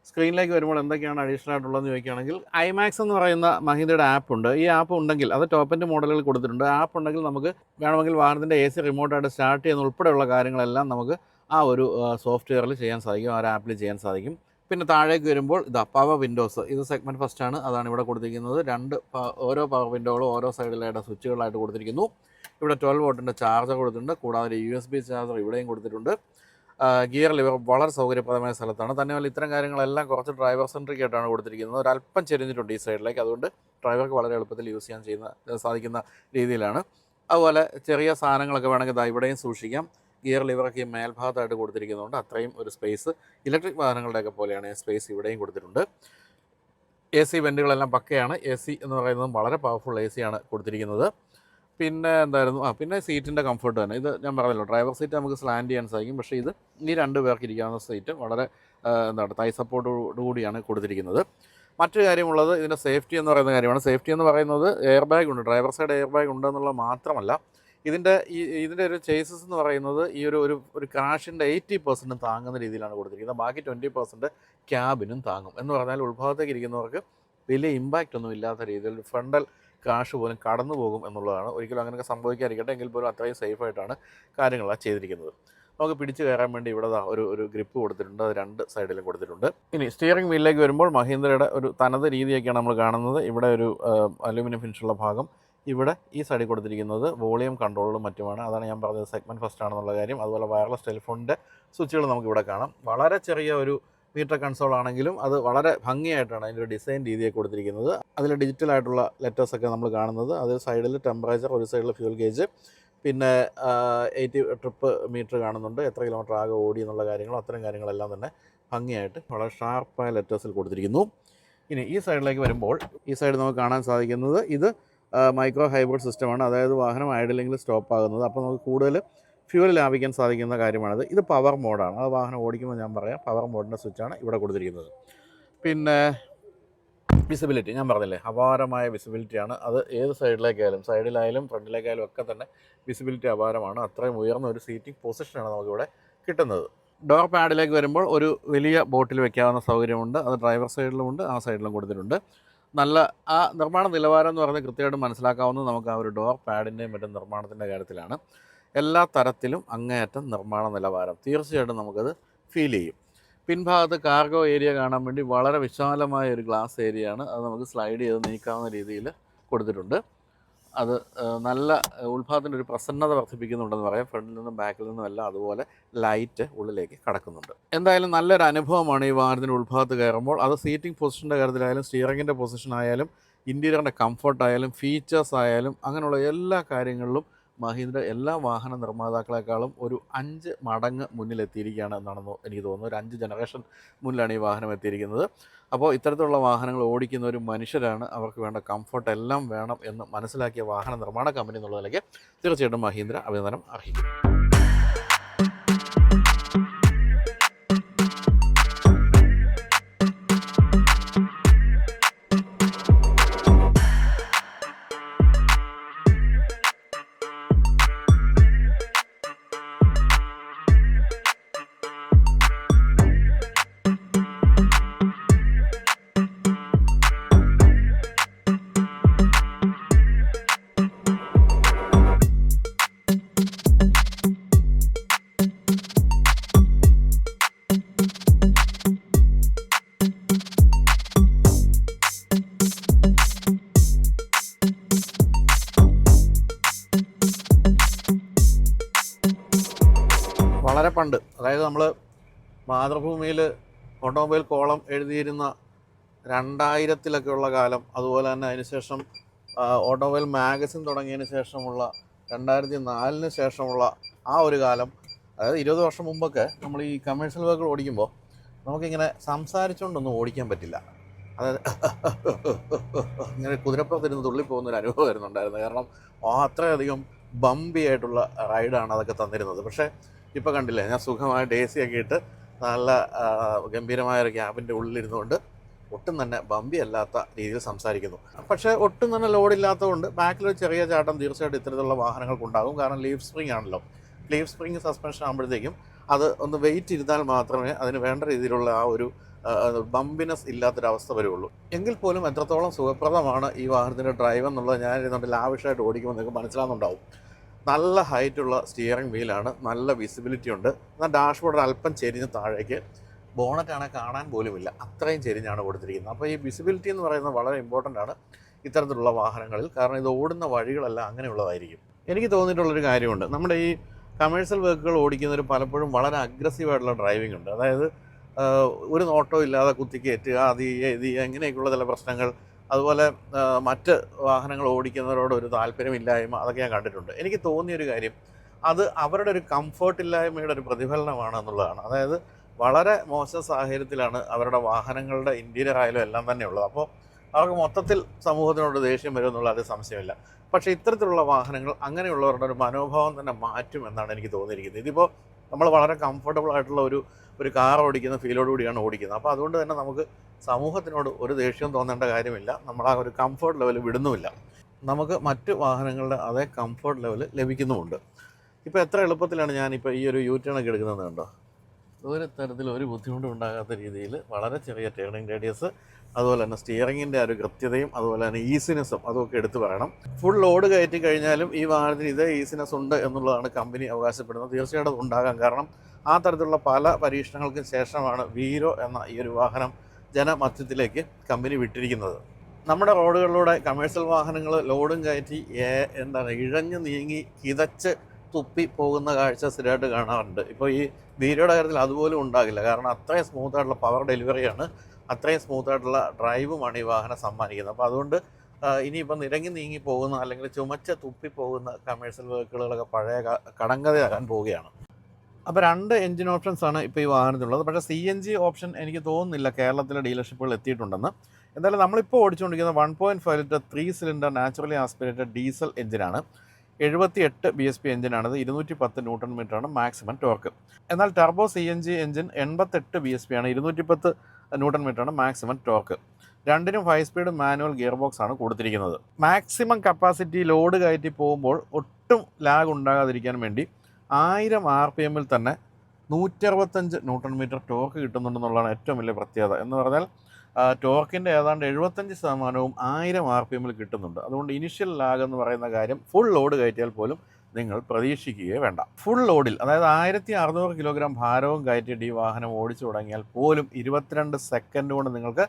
സ്ക്രീനിലേക്ക് വരുമ്പോൾ എന്തൊക്കെയാണ് അഡീഷണൽ ആയിട്ടുള്ളതെന്ന് ചോദിക്കുകയാണെങ്കിൽ ഐമാക്സ് എന്ന് പറയുന്ന മഹീന്ദ്രയുടെ ആപ്പ് ഉണ്ട്. ഈ ആപ്പ് ഉണ്ടെങ്കിൽ അത് ടോപ്പിന്റെ മോഡലുകൾ കൊടുത്തിട്ടുണ്ട്. ആപ്പ് ഉണ്ടെങ്കിൽ നമുക്ക് വേണമെങ്കിൽ വാഹനത്തിന്റെ എ സി റിമോട്ടായിട്ട് സ്റ്റാർട്ട് ചെയ്യുന്ന ഉൾപ്പെടെയുള്ള കാര്യങ്ങളെല്ലാം നമുക്ക് ആ ഒരു സോഫ്റ്റ്വെയറിൽ ചെയ്യാൻ സാധിക്കും. ആ ഒരു ആപ്പിൽ ചെയ്യാൻ സാധിക്കും. പിന്നെ താഴേക്ക് വരുമ്പോൾ ഇതാ പവർ വിൻഡോസ് ഇത് സെഗ്മെന്റ് ഫസ്റ്റ് ആണ്. അതാണ് ഇവിടെ കൊടുത്തിരിക്കുന്നത്. രണ്ട് ഓരോ പവർ വിൻഡോകളും ഓരോ സൈഡിലായിട്ട് സ്വിച്ചുകളായിട്ട് കൊടുത്തിരിക്കുന്നു. ഇവിടെ ട്വൽവ് വോട്ടിന്റെ ചാർജർ കൊടുത്തിട്ടുണ്ട്. കൂടാതെ യു എസ് ബി ചാർജർ ഇവിടെയും കൊടുത്തിട്ടുണ്ട്. ഗിയർ ലിവർ വളരെ സൗകര്യപ്രദമായ സ്ഥലത്താണ്. തന്നെയല്ല ഇത്തരം കാര്യങ്ങളെല്ലാം കുറച്ച് ഡ്രൈവർ സെൻട്രിക് ആയിട്ടാണ് കൊടുത്തിരിക്കുന്നത്. ഒരല്പം ചെരിഞ്ഞിട്ടുണ്ട് ഈ സൈഡിലേക്ക് അതുകൊണ്ട് ഡ്രൈവർക്ക് വളരെ എളുപ്പത്തിൽ യൂസ് ചെയ്യാൻ ചെയ്യുന്ന സാധിക്കുന്ന രീതിയിലാണ്. അതുപോലെ ചെറിയ സാധനങ്ങളൊക്കെ വേണമെങ്കിൽ ഇവിടെയും സൂക്ഷിക്കാം. ഗിയർ ലിവറൊക്കെ മേൽഭാഗത്തായിട്ട് കൊടുത്തിരിക്കുന്നതുകൊണ്ട് അത്രയും ഒരു സ്പേസ് ഇലക്ട്രിക് വാഹനങ്ങളുടെയൊക്കെ പോലെയാണ് സ്പേസ് ഇവിടെയും കൊടുത്തിട്ടുണ്ട്. എ സി വെന്റുകളെല്ലാം പക്കയാണ്. എ സി എന്ന് പറയുന്നത് വളരെ പവർഫുൾ എ സിയാണ് കൊടുത്തിരിക്കുന്നത്. പിന്നെ എന്തായിരുന്നു? ആ പിന്നെ സീറ്റിന്റെ കംഫർട്ട് തന്നെ. ഇത് ഞാൻ പറഞ്ഞല്ലോ ഡ്രൈവർ സീറ്റ് നമുക്ക് സ്ലാൻഡ് ചെയ്യാൻ സാധിക്കും. പക്ഷേ ഇത് ഈ രണ്ട് പേർക്ക് ഇരിക്കാവുന്ന സീറ്റ് വളരെ എന്താണ് തൈ സപ്പോർട്ടോടു കൂടിയാണ് കൊടുത്തിരിക്കുന്നത്. മറ്റൊരു കാര്യമുള്ളത് ഇതിന്റെ സേഫ്റ്റി എന്ന് പറയുന്ന കാര്യമാണ്. സേഫ്റ്റി എന്ന് പറയുന്നത് എയർ ബാഗ് ഉണ്ട്. ഡ്രൈവർ സൈഡ് എയർ ബാഗ് ഉണ്ടെന്നുള്ളത് മാത്രമല്ല ഇതിന്റെ ഈ ഇതിന്റെ ഒരു ചേസസ് എന്ന് പറയുന്നത് ഈ ഒരു ഒരു ഒരു ക്രാഷിന്റെ എയ്റ്റി പെർസെന്റ് താങ്ങുന്ന രീതിയിലാണ് കൊടുത്തിരിക്കുന്നത്. ബാക്കി ട്വന്റി പെർസെന്റ് ക്യാബിനും താങ്ങും. എന്ന് പറഞ്ഞാൽ ഉത്ഭവത്തേക്ക് ഇരിക്കുന്നവർക്ക് വലിയ ഇമ്പാക്റ്റ് ഒന്നും ഇല്ലാത്ത രീതിയിൽ ഫ്രണ്ടൽ ക്രാഷ് പോലും കടന്നു പോകും എന്നുള്ളതാണ്. ഒരിക്കലും അങ്ങനെയൊക്കെ സംഭവിക്കാതിരിക്കട്ടെ. എങ്കിൽ പോലും അത്രയും സേഫായിട്ടാണ് കാര്യങ്ങളാണ് ചെയ്തിരിക്കുന്നത്. നമുക്ക് പിടിച്ചു കയറാൻ വേണ്ടി ഇവിടെ ഒരു ഒരു ഗ്രിപ്പ് കൊടുത്തിട്ടുണ്ട്. അത് രണ്ട് സൈഡിലും കൊടുത്തിട്ടുണ്ട്. ഇനി സ്റ്റിയറിംഗ് വീലിലേക്ക് വരുമ്പോൾ മഹീന്ദ്രയുടെ ഒരു തനത് രീതിയൊക്കെയാണ് നമ്മൾ കാണുന്നത്. ഇവിടെ ഒരു അലുമിനിയം ഫിനിഷുള്ള ഭാഗം. ഇവിടെ ഈ സൈഡിൽ കൊടുത്തിരിക്കുന്നത് വോളിയം കൺട്രോളും മറ്റുമാണ്. അതാണ് ഞാൻ പറഞ്ഞത് സെഗ്മെന്റ് ഫസ്റ്റ് ആണെന്നുള്ള കാര്യം. അതുപോലെ വയർലെസ് ടെലിഫോണിന്റെ സ്വിച്ചുകൾ നമുക്കിവിടെ കാണാം. വളരെ ചെറിയ ഒരു മീറ്റർ കൺസോൾ ആണെങ്കിലും അത് വളരെ ഭംഗിയായിട്ടാണ് അതിന്റെ ഡിസൈൻ രീതിയെ കൊടുത്തിരിക്കുന്നത്. അതിൽ ഡിജിറ്റൽ ആയിട്ടുള്ള ലെറ്റേഴ്സ് ഒക്കെ നമ്മൾ കാണുന്നത്. അത് സൈഡിൽ ടെമ്പറേച്ചർ ഒരു സൈഡിൽ ഫ്യൂൽ ഗേജ് പിന്നെ എയ്റ്റി ട്രിപ്പ് മീറ്റർ കാണുന്നുണ്ട്. എത്ര കിലോമീറ്റർ ആകെ ഓടി എന്നുള്ള കാര്യങ്ങളും അത്തരം കാര്യങ്ങളെല്ലാം തന്നെ ഭംഗിയായിട്ട് വളരെ ഷാർപ്പായ ലെറ്റേഴ്സിൽ കൊടുത്തിരിക്കുന്നു. ഇനി ഈ സൈഡിലേക്ക് വരുമ്പോൾ ഈ സൈഡ് നമുക്ക് കാണാൻ സാധിക്കുന്നത് ഇത് മൈക്രോ ഹൈബ്രിഡ് സിസ്റ്റമാണ്. അതായത് വാഹനം ഐഡിലെങ്കിൽ സ്റ്റോപ്പ് ആകുന്നത് അപ്പോൾ നമുക്ക് കൂടുതൽ ഫ്യൂൽ ലാഭിക്കാൻ സാധിക്കുന്ന കാര്യമാണിത്. ഇത് പവർ മോഡാണ്. അത് വാഹനം ഓടിക്കുമ്പോൾ ഞാൻ പറയാം. പവർ മോഡിന്റെ സ്വിച്ചാണ് ഇവിടെ കൊടുത്തിരിക്കുന്നത്. പിന്നെ വിസിബിലിറ്റി. ഞാൻ പറഞ്ഞില്ലേ അപാരമായ വിസിബിലിറ്റിയാണ്. അത് ഏത് സൈഡിലേക്കായാലും സൈഡിലായാലും ഫ്രണ്ടിലേക്കായാലും ഒക്കെ തന്നെ വിസിബിലിറ്റി അപാരമാണ്. അത്രയും ഉയർന്ന ഒരു സീറ്റിംഗ് പൊസിഷനാണ് നമുക്കിവിടെ കിട്ടുന്നത്. ഡോർ പാഡിലേക്ക് വരുമ്പോൾ ഒരു വലിയ ബോട്ടിൽ വെക്കാവുന്ന സൗകര്യമുണ്ട്. അത് ഡ്രൈവർ സൈഡിലുമുണ്ട് ആ സൈഡിലും കൊടുത്തിട്ടുണ്ട്. നല്ല ആ നിർമ്മാണ നിലവാരം എന്ന് പറഞ്ഞാൽ കൃത്യമായിട്ട് മനസ്സിലാക്കാവുന്നത് നമുക്ക് ആ ഒരു ഡോർ പാഡിന്റെയും മറ്റും നിർമ്മാണത്തിന്റെ കാര്യത്തിലാണ്. എല്ലാ തരത്തിലും അങ്ങേയറ്റം നിർമ്മാണ നിലവാരം. തീർച്ചയായിട്ടും നമുക്കത് ഫീൽ ചെയ്യും. പിൻഭാഗത്ത് കാർഗോ ഏരിയ കാണാൻ വേണ്ടി വളരെ വിശാലമായ ഒരു ഗ്ലാസ് ഏരിയയാണ് അത് നമുക്ക് സ്ലൈഡ് ചെയ്ത് നീക്കാവുന്ന രീതിയിൽ കൊടുത്തിട്ടുണ്ട്. അത് നല്ല ഉൾഭാഗത്തിന്റെ ഒരു പ്രസന്നത വർദ്ധിപ്പിക്കുന്നുണ്ടെന്ന് പറയാം. ഫ്രണ്ടിൽ നിന്നും ബാക്കിൽ നിന്നും എല്ലാം അതുപോലെ ലൈറ്റ് ഉള്ളിലേക്ക് കടക്കുന്നുണ്ട്. എന്തായാലും നല്ലൊരു അനുഭവമാണ് ഈ വാഹനത്തിന്റെ ഉൾഭാഗത്ത് കയറുമ്പോൾ. അത് സീറ്റിംഗ് പൊസിഷന്റെ കാര്യത്തിലായാലും സ്റ്റിയറിങ്ങിന്റെ പൊസിഷൻ ആയാലും ഇന്റീരിയറിന്റെ കംഫർട്ട് ആയാലും ഫീച്ചേഴ്സ് ആയാലും അങ്ങനെയുള്ള എല്ലാ കാര്യങ്ങളിലും മഹീന്ദ്ര എല്ലാ വാഹന നിർമ്മാതാക്കളെക്കാളും ഒരു അഞ്ച് മടങ്ങ് മുന്നിലെത്തിയിരിക്കുകയാണ് എന്നാണെന്ന് എനിക്ക് തോന്നുന്നു. ഒരു അഞ്ച് ജനറേഷൻ മുന്നിലാണ് ഈ വാഹനം എത്തിയിരിക്കുന്നത്. അപ്പോൾ ഇത്തരത്തിലുള്ള വാഹനങ്ങൾ ഓടിക്കുന്ന ഒരു മനുഷ്യരാണ്. അവർക്ക് വേണ്ട കംഫർട്ട് എല്ലാം വേണം എന്ന് മനസ്സിലാക്കിയ വാഹന നിർമ്മാണ കമ്പനി എന്നുള്ളതിലേക്ക് തീർച്ചയായിട്ടും മഹീന്ദ്ര അഭിനന്ദനം അർഹിക്കുന്നു. ഓട്ടോമൊബൈൽ കോളം എഴുതിയിരുന്ന രണ്ടായിരത്തിലൊക്കെയുള്ള കാലം അതുപോലെ തന്നെ അതിനുശേഷം ഓട്ടോമൊബൈൽ മാഗസിൻ തുടങ്ങിയതിന് ശേഷമുള്ള രണ്ടായിരത്തി നാലിന് ശേഷമുള്ള ആ ഒരു കാലം അതായത് ഇരുപത് വർഷം മുമ്പൊക്കെ നമ്മൾ ഈ കമേഴ്ഷ്യൽ വെഹിക്കിൾ ഓടിക്കുമ്പോൾ നമുക്കിങ്ങനെ സംസാരിച്ചുകൊണ്ടൊന്നും ഓടിക്കാൻ പറ്റില്ല. അതായത് [LAUGHS] ഇങ്ങനെ കുതിരപ്പുറത്തിരുന്ന് തുള്ളിപ്പോകുന്ന ഒരു അനുഭവം വരുന്നുണ്ടായിരുന്നു കാരണം അത്രയധികം ബമ്പി ആയിട്ടുള്ള റൈഡാണ് അതൊക്കെ തന്നിരുന്നത്. പക്ഷേ ഇപ്പോൾ കണ്ടില്ലേ ഞാൻ സുഖമായിട്ട് എ സി ഒക്കെ ഇട്ട് നല്ല ഗംഭീരമായ ഒരു ക്യാബിന്റെ ഉള്ളിലിരുന്നുകൊണ്ട് ഒട്ടും തന്നെ ബമ്പി അല്ലാത്ത രീതിയിൽ സംസാരിക്കുന്നു. പക്ഷേ ഒട്ടും തന്നെ ലോഡില്ലാത്തതുകൊണ്ട് ബാക്കിലൊരു ചെറിയ ചാട്ടം തീർച്ചയായിട്ടും ഇത്തരത്തിലുള്ള വാഹനങ്ങൾക്കുണ്ടാകും. കാരണം ലീഫ് സ്പ്രിംഗ് ആണല്ലോ. ലീഫ് സ്പ്രിംഗ് സസ്പെൻഷൻ ആകുമ്പോഴത്തേക്കും അത് ഒന്ന് വെയിറ്റ് ഇരുന്നാൽ മാത്രമേ അതിന് വേണ്ട രീതിയിലുള്ള ആ ഒരു ബമ്പിനെസ് ഇല്ലാത്തൊരവസ്ഥ വരുള്ളൂ. എങ്കിൽ പോലും എത്രത്തോളം സുഖപ്രദമാണ് ഈ വാഹനത്തിന്റെ ഡ്രൈവ് എന്നുള്ളത് ഞാൻ ഇരുന്നുകൊണ്ട് ലാവിഷായിട്ട് ഓടിക്കുമ്പോൾ നിങ്ങൾക്ക് മനസ്സിലാകുന്നുണ്ടാവും നല്ല ഹൈറ്റുള്ള സ്റ്റിയറിംഗ് വീലാണ് നല്ല വിസിബിലിറ്റി ഉണ്ട്. എന്നാൽ ഡാഷ്ബോർഡ് അല്പം ചെരിഞ്ഞ് താഴേക്ക്. ബോണറ്റാണ് കാണാൻ പോലുമില്ല. അത്രയും ചെരിഞ്ഞാണ് കൊടുത്തിരിക്കുന്നത്. അപ്പോൾ ഈ വിസിബിലിറ്റി എന്ന് പറയുന്നത് വളരെ ഇമ്പോർട്ടന്റ് ആണ് ഇത്തരത്തിലുള്ള വാഹനങ്ങളിൽ. കാരണം ഇത് ഓടുന്ന വഴികളെല്ലാം അങ്ങനെയുള്ളതായിരിക്കും. എനിക്ക് തോന്നിയിട്ടുള്ളൊരു കാര്യമുണ്ട്. നമ്മുടെ ഈ കമേഴ്ഷ്യൽ വർക്കുകൾ ഓടിക്കുന്നവർ പലപ്പോഴും വളരെ അഗ്രസീവായിട്ടുള്ള ഡ്രൈവിംഗ് ഉണ്ട്. അതായത് ഒരു നോട്ടോ ഇല്ലാതെ കുത്തിക്കയറ്റുക അത് ചെയ്യുക ഇത് ചെയ്യുക ഇങ്ങനെയൊക്കെയുള്ള ചില പ്രശ്നങ്ങൾ അതുപോലെ മറ്റ് വാഹനങ്ങൾ ഓടിക്കുന്നവരോട് ഒരു താല്പര്യമില്ലായ്മ അതൊക്കെ ഞാൻ കണ്ടിട്ടുണ്ട്. എനിക്ക് തോന്നിയൊരു കാര്യം അത് അവരുടെ ഒരു കംഫർട്ട് ഇല്ലായ്മയുടെ ഒരു പ്രതിഫലനമാണ് എന്നുള്ളതാണ് അതായത് വളരെ മോശം സാഹചര്യത്തിലാണ് അവരുടെ വാഹനങ്ങളുടെ ഇന്റീരിയർ ആയാലും എല്ലാം തന്നെ ഉള്ളത്. അപ്പോൾ അവർക്ക് മൊത്തത്തിൽ സമൂഹത്തിനോട് ദേഷ്യം വരും എന്നുള്ള അത് സംശയമില്ല. പക്ഷേ ഇത്തരത്തിലുള്ള വാഹനങ്ങൾ അങ്ങനെയുള്ളവരുടെ ഒരു മനോഭാവം തന്നെ മാറ്റും എന്നാണ് എനിക്ക് തോന്നിയിരിക്കുന്നത്. ഇതിപ്പോൾ നമ്മൾ വളരെ കംഫർട്ടബിൾ ആയിട്ടുള്ള ഒരു ഒരു കാർ ഓടിക്കുന്ന ഫീലോട് കൂടിയാണ് ഓടിക്കുന്നത്. അപ്പോൾ അതുകൊണ്ട് തന്നെ നമുക്ക് സമൂഹത്തിനോട് ഒരു ദേഷ്യവും തോന്നേണ്ട കാര്യമില്ല. നമ്മൾ ആ ഒരു കംഫർട്ട് ലെവൽ വിടുന്നുമില്ല. നമുക്ക് മറ്റ് വാഹനങ്ങളുടെ അതേ കംഫർട്ട് ലെവൽ ലഭിക്കുന്നുമുണ്ട്. ഇപ്പോൾ എത്ര എളുപ്പത്തിലാണ് ഞാനിപ്പോൾ ഈ ഒരു യൂ ടേൺ ഒക്കെ എടുക്കുന്നത് കണ്ടോ? ഒരു തരത്തിൽ ഒരു ബുദ്ധിമുട്ടും ഉണ്ടാകാത്ത രീതിയിൽ വളരെ ചെറിയ ടേണിംഗ് റേഡിയസ് അതുപോലെ തന്നെ സ്റ്റിയറിങ്ങിന്റെ ഒരു കൃത്യതയും അതുപോലെ തന്നെ ഈസിനെസ്സും അതുമൊക്കെ എടുത്തു പറയണം. ഫുൾ ലോഡ് കയറ്റി കഴിഞ്ഞാലും ഈ വാഹനത്തിന് ഇതേ ഈസിനെസ് ഉണ്ട് എന്നുള്ളതാണ് കമ്പനി അവകാശപ്പെടുന്നത്. തീർച്ചയായിട്ടും ഉണ്ടാകാം. കാരണം ആ തരത്തിലുള്ള പല പരീക്ഷണങ്ങൾക്കും ശേഷമാണ് വീരോ എന്ന ഈ ഒരു വാഹനം ജനമധ്യത്തിലേക്ക് കമ്പനി വിട്ടിരിക്കുന്നത്. നമ്മുടെ റോഡുകളിലൂടെ കമേഴ്സ്യൽ വാഹനങ്ങൾ ലോഡും കയറ്റി എന്താണ് ഇഴഞ്ഞു നീങ്ങി കിതച്ച് തുപ്പി പോകുന്ന കാഴ്ച സ്ഥിരമായിട്ട് കാണാറുണ്ട്. ഇപ്പോൾ ഈ വീരയുടെ കാര്യത്തിൽ അതുപോലും ഉണ്ടാകില്ല. കാരണം അത്രയും സ്മൂത്ത് ആയിട്ടുള്ള പവർ ഡെലിവറിയാണ് അത്രയും സ്മൂത്ത് ആയിട്ടുള്ള ഡ്രൈവുമാണ് ഈ വാഹനം സമ്മാനിക്കുന്നത്. അപ്പോൾ അതുകൊണ്ട് ഇനിയിപ്പോൾ നിരങ്ങി നീങ്ങി പോകുന്ന അല്ലെങ്കിൽ ചുമച്ച തുപ്പി പോകുന്ന കമേഴ്സ്യൽ വെഹിക്കിളുകളൊക്കെ പഴയ കടങ്കഥയാകാൻ പോവുകയാണ്. അപ്പോൾ രണ്ട് എൻജിൻ ഓപ്ഷൻസ് ആണ് ഇപ്പോൾ ഈ വാഹനത്തിലുള്ളത്. പക്ഷേ സി എൻ ജി ഓപ്ഷൻ എനിക്ക് തോന്നുന്നില്ല കേരളത്തിലെ ഡീലർഷിപ്പുകൾ എത്തിയിട്ടുണ്ടെന്ന്. എന്തായാലും നമ്മളിപ്പോൾ ഓടിച്ചുകൊണ്ടിരിക്കുന്ന one point five litre three cylinder naturally aspirated diesel എഞ്ചിനാണ് എഴുപത്തി എട്ട് ബി എസ് പി എഞ്ചിനാണത് ഇരുന്നൂറ്റി പത്ത് ന്യൂട്ടൺ മീറ്ററാണ് മാക്സിമം ടോർക്ക്. എന്നാൽ turbo C N G engine എൺപത്തെട്ട് ബി എസ് പി ആണ്. ഇരുന്നൂറ്റി പത്ത് ന്യൂട്ടൺ മീറ്ററാണ് മാക്സിമം ടോർക്ക്. രണ്ടിനും five speed manual gear box ആണ് കൊടുത്തിരിക്കുന്നത്. മാക്സിമം കപ്പാസിറ്റി ലോഡ് കയറ്റി പോകുമ്പോൾ ഒട്ടും ലാഗ് ഉണ്ടാകാതിരിക്കാൻ വേണ്ടി ആയിരം ആർ പി എമ്മിൽ തന്നെ നൂറ്ററുപത്തഞ്ച് ന്യൂട്ടൺ മീറ്റർ ടോർക്ക് കിട്ടുന്നുണ്ടെന്നുള്ളതാണ് ഏറ്റവും വലിയ പ്രത്യേകത എന്ന് പറഞ്ഞാൽ ടോർക്കിന്റെ ഏതാണ്ട് എഴുപത്തഞ്ച് ശതമാനവും ആയിരം ആർ പി എമ്മിൽ കിട്ടുന്നുണ്ട്. അതുകൊണ്ട് ഇനിഷ്യൽ ലാഗ് എന്ന് പറയുന്ന കാര്യം ഫുൾ ലോഡ് കയറ്റിയാൽ പോലും നിങ്ങൾ പ്രതീക്ഷിക്കുകയേ വേണ്ട. ഫുൾ ലോഡിൽ അതായത് ആയിരത്തി അറുന്നൂറ് കിലോഗ്രാം ഭാരവും കയറ്റിയിട്ട് ഈ വാഹനം ഓടിച്ചു തുടങ്ങിയാൽ പോലും ഇരുപത്തിരണ്ട് സെക്കൻഡ് കൊണ്ട് നിങ്ങൾക്ക്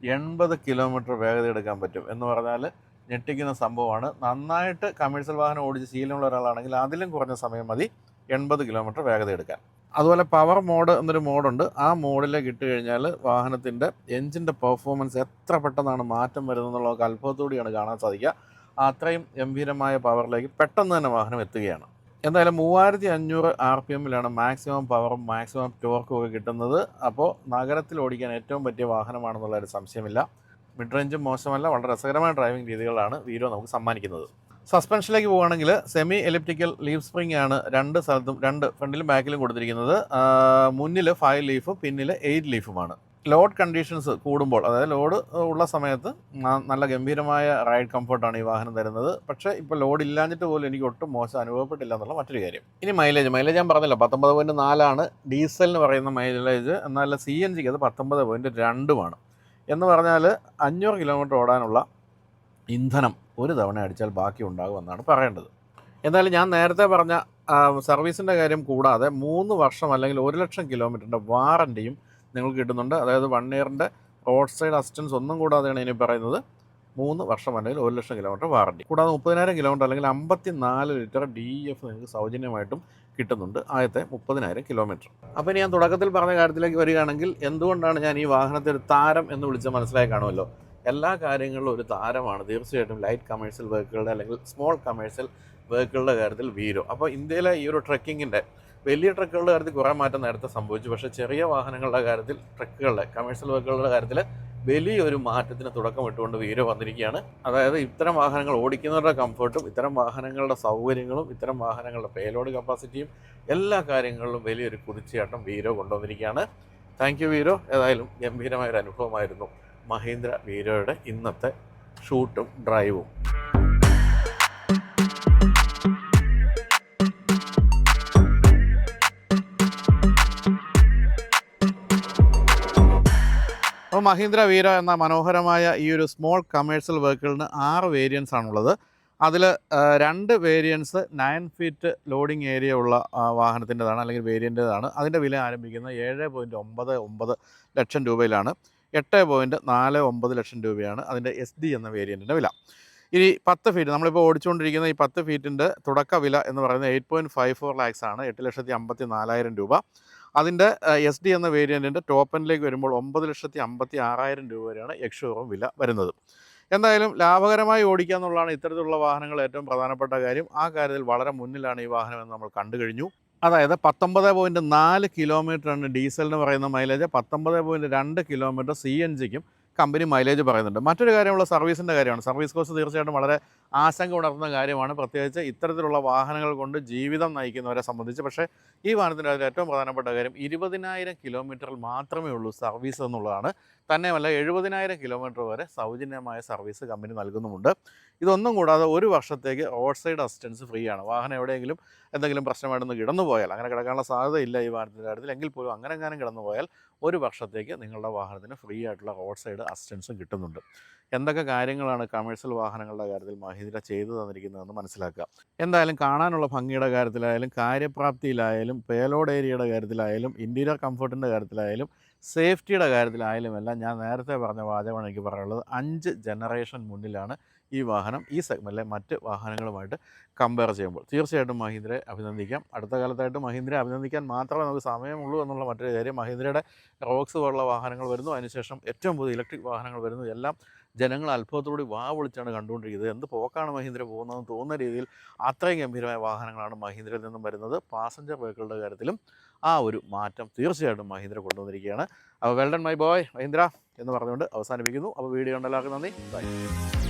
എൺപത് കിലോമീറ്റർ വേഗത എടുക്കാൻ പറ്റും എന്ന് പറഞ്ഞാൽ ഞെട്ടിക്കുന്ന സംഭവമാണ്. നന്നായിട്ട് കമേഴ്സ്യൽ വാഹനം ഓടിച്ച് ശീലമുള്ള ഒരാളാണെങ്കിൽ അതിലും കുറഞ്ഞ സമയം മതി. എൺപത് കിലോമീറ്റർ വേഗത എടുക്കാൻ. അതുപോലെ പവർ മോഡ് എന്നൊരു മോഡുണ്ട് ആ മോഡിലേക്ക് ഇട്ട് കഴിഞ്ഞാൽ വാഹനത്തിന്റെ എഞ്ചിന്റെ പെർഫോമൻസ് എത്ര പെട്ടെന്നാണ് മാറ്റം വരുന്നത് എന്നുള്ള അത്ഭുതത്തോടെയാണ് കാണാൻ സാധിക്കുക. അത്രയും ഗംഭീരമായ പവറിലേക്ക് പെട്ടെന്ന് തന്നെ വാഹനം എത്തുകയാണ്. എന്തായാലും മൂവായിരത്തി അഞ്ഞൂറ് ആർ പി എമ്മിലാണ് മാക്സിമം പവറും മാക്സിമം ടോർക്കും ഒക്കെ കിട്ടുന്നത്. അപ്പോൾ നഗരത്തിൽ ഓടിക്കാൻ ഏറ്റവും പറ്റിയ വാഹനമാണെന്നുള്ള ഒരു സംശയമില്ല. മിഡ് റേഞ്ചും മോശമല്ല വളരെ രസകരമായ ഡ്രൈവിംഗ് രീതികളാണ് വീരോ നമുക്ക് സമ്മാനിക്കുന്നത്. സസ്പെൻഷനിലേക്ക് പോവുകയാണെങ്കിൽ സെമി എലിപ്റ്റിക്കൽ ലീഫ് സ്പ്രിംഗ് ആണ് രണ്ട് സ്ഥലത്തും രണ്ട് ഫ്രണ്ടിലും ബാക്കിലും കൊടുത്തിരിക്കുന്നത്. മുന്നിൽ ഫൈവ് ലീഫും പിന്നിൽ എയ്റ്റ് ലീഫുമാണ് ലോഡ് കണ്ടീഷൻസ് കൂടുമ്പോൾ അതായത് ലോഡ് ഉള്ള സമയത്ത് നല്ല ഗംഭീരമായ റൈഡ് കംഫർട്ടാണ് ഈ വാഹനം തരുന്നത്. പക്ഷേ ഇപ്പോൾ ലോഡ് ഇല്ലാഞ്ഞിട്ട് പോലും എനിക്ക് ഒട്ടും മോശം അനുഭവപ്പെട്ടില്ല എന്നുള്ള മറ്റൊരു കാര്യം. ഇനി മൈലേജ് മൈലേജ് ഞാൻ പറഞ്ഞില്ല പത്തൊമ്പത് പോയിന്റ് നാലാണ് ഡീസലിന് പറയുന്ന മൈലേജ് എന്നാൽ സി എൻ ജിക്ക് അത് പത്തൊമ്പത് പോയിന്റ് രണ്ടുമാണ് എന്ന് പറഞ്ഞാൽ അഞ്ഞൂറ് കിലോമീറ്റർ ഓടാനുള്ള ഇന്ധനം ഒരു തവണ അടിച്ചാൽ ബാക്കി ഉണ്ടാകുമെന്നാണ് പറയേണ്ടത്. എന്നാലും ഞാൻ നേരത്തെ പറഞ്ഞ സർവീസിന്റെ കാര്യം കൂടാതെ മൂന്ന് വർഷം അല്ലെങ്കിൽ ഒരു ലക്ഷം കിലോമീറ്ററിന്റെ വാറന്റിയും നിങ്ങൾക്ക് കിട്ടുന്നുണ്ട്. അതായത് വൺ ഇയറിന്റെ റോഡ് സൈഡ് അസിസ്റ്റൻസ് ഒന്നും കൂടാതെയാണ് ഇനി പറയുന്നത്. മൂന്ന് വർഷം അല്ലെങ്കിൽ ഒരു ലക്ഷം കിലോമീറ്റർ വാറണ്ടി. കൂടാതെ മുപ്പതിനായിരം കിലോമീറ്റർ അല്ലെങ്കിൽ അമ്പത്തി നാല് ലിറ്റർ ഡി എഫ് നിങ്ങൾക്ക് സൗജന്യമായിട്ടും കിട്ടുന്നുണ്ട് ആദ്യത്തെ മുപ്പതിനായിരം കിലോമീറ്റർ അപ്പോൾ ഇനി ഞാൻ തുടക്കത്തിൽ പറഞ്ഞ കാര്യത്തിലേക്ക് വരികയാണെങ്കിൽ എന്തുകൊണ്ടാണ് ഞാൻ ഈ വാഹനത്തെ ഒരു താരം എന്ന് വിളിച്ച് മനസ്സിലായി കാണുമല്ലോ? എല്ലാ കാര്യങ്ങളിലും ഒരു താരമാണ്. തീർച്ചയായിട്ടും ലൈറ്റ് കമേഴ്ഷ്യൽ വെഹിക്കിളുടെ അല്ലെങ്കിൽ സ്മോൾ കമേഴ്ഷ്യൽ വെഹിക്കിളുടെ കാര്യത്തിൽ വീരോ. അപ്പോൾ ഇന്ത്യയിലെ ഈ ഒരു ട്രക്കിങ്ങിന്റെ വലിയ ട്രക്കുകളുടെ കാര്യത്തിൽ കുറേ മാറ്റം നേരത്തെ സംഭവിച്ചു. പക്ഷേ ചെറിയ വാഹനങ്ങളുടെ കാര്യത്തിൽ ട്രക്കുകളുടെ കമേഴ്സ്യൽ വെഹിക്കിളുടെ കാര്യത്തിൽ വലിയൊരു മാറ്റത്തിന് തുടക്കം ഇട്ടുകൊണ്ട് വീര വന്നിരിക്കുകയാണ്. അതായത് ഇത്തരം വാഹനങ്ങൾ ഓടിക്കുന്നവരുടെ കംഫർട്ടും ഇത്തരം വാഹനങ്ങളുടെ സൗകര്യങ്ങളും ഇത്തരം വാഹനങ്ങളുടെ പേലോഡ് കപ്പാസിറ്റിയും എല്ലാ കാര്യങ്ങളിലും വലിയൊരു കുതിച്ചുചാട്ടം വീരോ കൊണ്ടുവന്നിരിക്കുകയാണ്. Thank you Veero. ഏതായാലും ഗംഭീരമായൊരു അനുഭവമായിരുന്നു മഹീന്ദ്ര വീരോയുടെ ഇന്നത്തെ ഷൂട്ടും ഡ്രൈവും മഹീന്ദ്ര വീര എന്ന മനോഹരമായ ഈ ഒരു സ്മോൾ കമേഴ്സ്യൽ വെഹിക്കിളിന് ആറ് വേരിയൻസ് ആണുള്ളത്. അതിൽ രണ്ട് variants nine feet loading area ഉള്ള വാഹനത്തിന്റെതാണ് അല്ലെങ്കിൽ വേരിയന്റേതാണ് അതിന്റെ വില ആരംഭിക്കുന്നത് ഏഴ് പോയിന്റ് ഒമ്പത് ഒമ്പത് ലക്ഷം രൂപയിലാണ്. എട്ട് പോയിന്റ് നാല് ഒമ്പത് ലക്ഷം രൂപയാണ് അതിന്റെ എസ് ഡി എന്ന വേരിയന്റിന്റെ വില. ഇനി പത്ത് ഫീറ്റ് നമ്മളിപ്പോൾ ഓടിച്ചുകൊണ്ടിരിക്കുന്ന ഈ പത്ത് ഫീറ്റിന്റെ തുടക്ക വില എന്ന് പറയുന്നത് eight point five four lakhs ആണ്. എട്ട് ലക്ഷത്തി അമ്പത്തി നാലായിരം രൂപ. അതിന്റെ എസ് ഡി എന്ന വേരിയന്റിന്റെ ടോപ്പ് വരുമ്പോൾ ഒമ്പത് ലക്ഷത്തി അമ്പത്തി ആറായിരം രൂപ വരെയാണ് എക്സ്ഷോറും വില വരുന്നത്. എന്തായാലും ലാഭകരമായി ഓടിക്കുക എന്നുള്ളതാണ് ഇത്തരത്തിലുള്ള വാഹനങ്ങൾ ഏറ്റവും പ്രധാനപ്പെട്ട കാര്യം. ആ കാര്യത്തിൽ വളരെ മുന്നിലാണ് ഈ വാഹനം എന്ന് നമ്മൾ കണ്ടു കഴിഞ്ഞു. അതായത് പത്തൊമ്പത് പോയിന്റ് നാല് കിലോമീറ്ററാണ് ഡീസലിന് പറയുന്ന മൈലേജ് പത്തൊമ്പത് പോയിന്റ് രണ്ട് കിലോമീറ്റർ സി എൻ ജിക്കും കമ്പനി മൈലേജ് പറയുന്നുണ്ട്. മറ്റൊരു കാര്യമുള്ള സർവീസിന്റെ കാര്യമാണ്. സർവീസ് കോസ്റ്റ് തീർച്ചയായിട്ടും വളരെ ആശങ്ക ഉണർത്തുന്ന കാര്യമാണ്. പ്രത്യേകിച്ച് ഇത്തരത്തിലുള്ള വാഹനങ്ങൾ കൊണ്ട് ജീവിതം നയിക്കുന്നവരെ സംബന്ധിച്ച്. പക്ഷേ ഈ വാഹനത്തിന്റെ ഏറ്റവും പ്രധാനപ്പെട്ട കാര്യം ഇരുപതിനായിരം കിലോമീറ്ററിൽ മാത്രമേ ഉള്ളൂ സർവീസ് എന്നുള്ളതാണ്. തന്നെയുമല്ല എഴുപതിനായിരം കിലോമീറ്റർ വരെ സൗജന്യമായ സർവീസ് കമ്പനി നൽകുന്നുമുണ്ട്. ഇതൊന്നും കൂടാതെ ഒരു വർഷത്തേക്ക് റോഡ് സൈഡ് അസിസ്റ്റൻസ് ഫ്രീ ആണ് വാഹനം എവിടെയെങ്കിലും എന്തെങ്കിലും പ്രശ്നമായിട്ടൊന്ന് കിടന്നു പോയാൽ അങ്ങനെ കിടക്കാനുള്ള സാധ്യതയില്ല ഈ വാഹനത്തിന്റെ കാര്യത്തിൽ. എങ്കിൽ പോലും അങ്ങനെ എങ്ങാനും കിടന്നു പോയാൽ ഒരു വർഷത്തേക്ക് നിങ്ങളുടെ വാഹനത്തിന് ഫ്രീ ആയിട്ടുള്ള റോഡ് സൈഡ് അസിസ്റ്റൻസും കിട്ടുന്നുണ്ട്. എന്തൊക്കെ കാര്യങ്ങളാണ് കമേഴ്സ്യൽ വാഹനങ്ങളുടെ കാര്യത്തിൽ മഹീന്ദ്ര ചെയ്തു തന്നിരിക്കുന്നതെന്ന് മനസ്സിലാക്കുക. എന്തായാലും കാണാനുള്ള ഭംഗിയുടെ കാര്യത്തിലായാലും കാര്യപ്രാപ്തിയിലായാലും പേലോഡ് ഏരിയയുടെ കാര്യത്തിലായാലും ഇന്റീരിയർ കംഫർട്ടിന്റെ കാര്യത്തിലായാലും സേഫ്റ്റിയുടെ കാര്യത്തിലായാലും എല്ലാം ഞാൻ നേരത്തെ പറഞ്ഞ വാചകമാണ് എനിക്ക് പറയാനുള്ളത്. അഞ്ച് ജനറേഷൻ മുന്നിലാണ് ഈ വാഹനം ഈ സെഗ്മെന്റിലെ മറ്റ് വാഹനങ്ങളുമായിട്ട് കമ്പയർ ചെയ്യുമ്പോൾ. തീർച്ചയായിട്ടും മഹീന്ദ്രയെ അഭിനന്ദിക്കാം. അടുത്ത കാലത്തായിട്ട് മഹീന്ദ്രയെ അഭിനന്ദിക്കാൻ മാത്രമേ നമുക്ക് സമയമുള്ളൂ എന്നുള്ള മറ്റൊരു കാര്യം. മഹീന്ദ്രയുടെ റോക്സ് പോലുള്ള വാഹനങ്ങൾ വരുന്നു. അതിനുശേഷം ഏറ്റവും പുതിയ ഇലക്ട്രിക് വാഹനങ്ങൾ വരുന്നു. എല്ലാം ജനങ്ങൾ അത്ഭുതത്തോടെ വാ വിളിച്ചാണ് കണ്ടുകൊണ്ടിരിക്കുന്നത്. എന്ത് പോക്കാണ് മഹീന്ദ്ര പോകുന്നതെന്ന് തോന്നുന്ന രീതിയിൽ അത്രയും ഗംഭീരമായ വാഹനങ്ങളാണ് മഹീന്ദ്രയിൽ നിന്നും വരുന്നത്. പാസഞ്ചർ വെഹിക്കിളുടെ കാര്യത്തിലും ആ ഒരു മാറ്റം തീർച്ചയായിട്ടും മഹീന്ദ്ര കൊണ്ടുവന്നിരിക്കുകയാണ്. അപ്പോൾ വെൽഡൺ മൈ ബോയ് മഹീന്ദ്ര എന്ന് പറഞ്ഞുകൊണ്ട് അവസാനിപ്പിക്കുന്നു. അപ്പോൾ വീഡിയോ ഉണ്ടെല്ലാവർക്കും നന്ദി. ബൈ.